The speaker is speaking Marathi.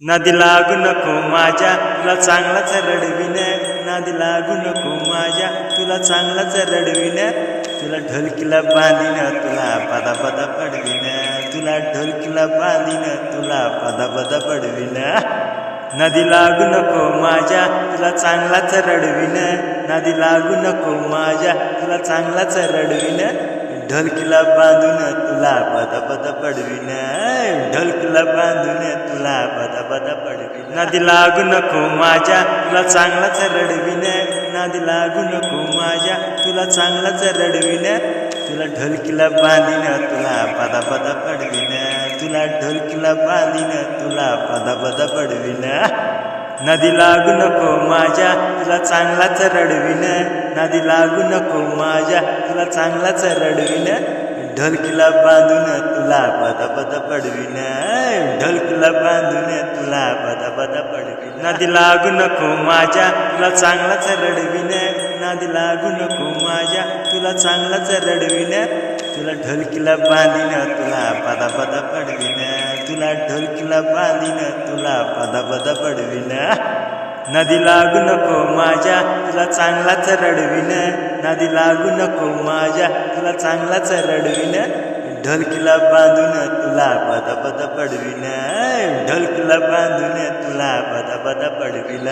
नादी लागू नको माझ्या तुला चांगलाच रडविन. नादी लागू नको माझ्या तुला चांगलाच रडविन. तुला ढोलकीला बांधीन तुला पदा पदा पडविन. तुला ढोलकीला बांधीन तुला पदा पदा पडविन. नदी लागू नको माझ्या तुला चांगलाच रडविन. नदी लागू नको माझ्या तुला चांगलाच रडविन. ढोलकीला बांधून तुला बांधून तुला बदा बदा पडवी नदी लागू नको माझ्या तुला चांगलाच रडविन नदी लागू नको माझ्या तुला चांगलाच रडविन तुला ढोलकीला बांधीन तुला पदा पदा पडविन तुला ढोलकीला बांधीन तुला पदा पदा पडविन नदी लागू नको माझ्या तुला चांगलाच रडविन नदी लागू नको माझ्या तुला चांगलाच रडविन ढोलकीला बांधून तुला पदा पदा पडविन. ढोलकीला बांधून तुला पदा पदा पडविन. नदी लागू नको माझ्या तुला चांगलाच रडविन. नदी लागू नको माझ्या तुला चांगलाच रडविन. तुला ढोलकीला बांधीन तुला पदा पदा पडविन. तुला ढोलकीला बांधीन तुला पदा पद पडविन. नदी लागू नको माझ्या तुला चांगलाच रडविन. नदी लागू नको माझ्या तुला चांगलाच रडविन. ढोलकीला बांधून तुला पद पद पडविन. ढोलकीला बांधून तुला पद पद पडविन.